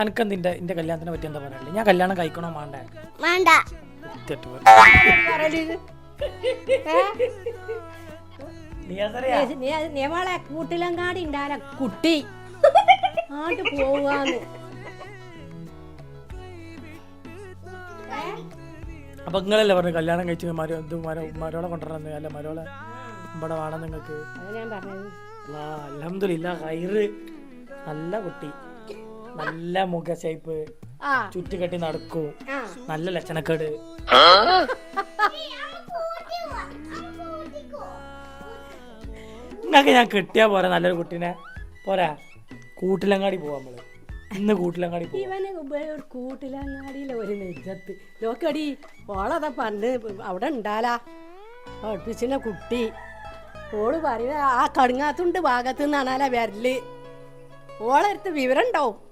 അനക്കെന്തിന്റെ എന്റെ കല്യാണത്തിനെ പറ്റി എന്താ പറയാനുള്ളത്? ഞാൻ കല്യാണം കഴിക്കണോ വേണ്ടേ വേണ്ട. തെറ്റ് പറ. നീ അതറിയാ? നിയമളെ കൂട്ടിലങ്ങാടി ഉണ്ടാല കുട്ടി. ആണ്ട് പോവാന്ന്. അപ്പൊ നിങ്ങളല്ലേ പറഞ്ഞു കല്യാണം കഴിച്ച് മരോ ഇത് മരോ മരോളെ കൊണ്ടുവരണം അല്ല മരോളെ ഇവിടെ വേണം നിങ്ങൾക്ക്. അത് ഞാൻ പറഞ്ഞത്. അലഹമില്ല ഹൈറ് നല്ല കുട്ടി. നല്ല മുഖ ഷേപ്പ് ചുറ്റുകെട്ടി നടക്കും. നല്ല ലക്ഷണക്കേട്. നിങ്ങൾക്ക് ഞാൻ കിട്ടിയാ പോരാ നല്ലൊരു കുട്ടീനെ. പോരാ. കൂട്ടിലങ്ങാടി പോവാ നമ്മൾ. ഇന്ന് കൂട്ടിലങ്ങാടി ഒരു കൂട്ടിലങ്ങാടിയിലെ ഒരു നെജത്ത് നോക്കടി ഓളതാ പണ്ട് അവിടെ ഉണ്ടാലാ. പഠിപ്പിച്ചിന കുട്ടി. ഓൾ പറയുക ആ കടുങ്ങാത്തുണ്ട് ഭാഗത്ത് നിന്നാണാലാ വരൽ. ഓളടുത്ത് വിവരം ഉണ്ടാവും.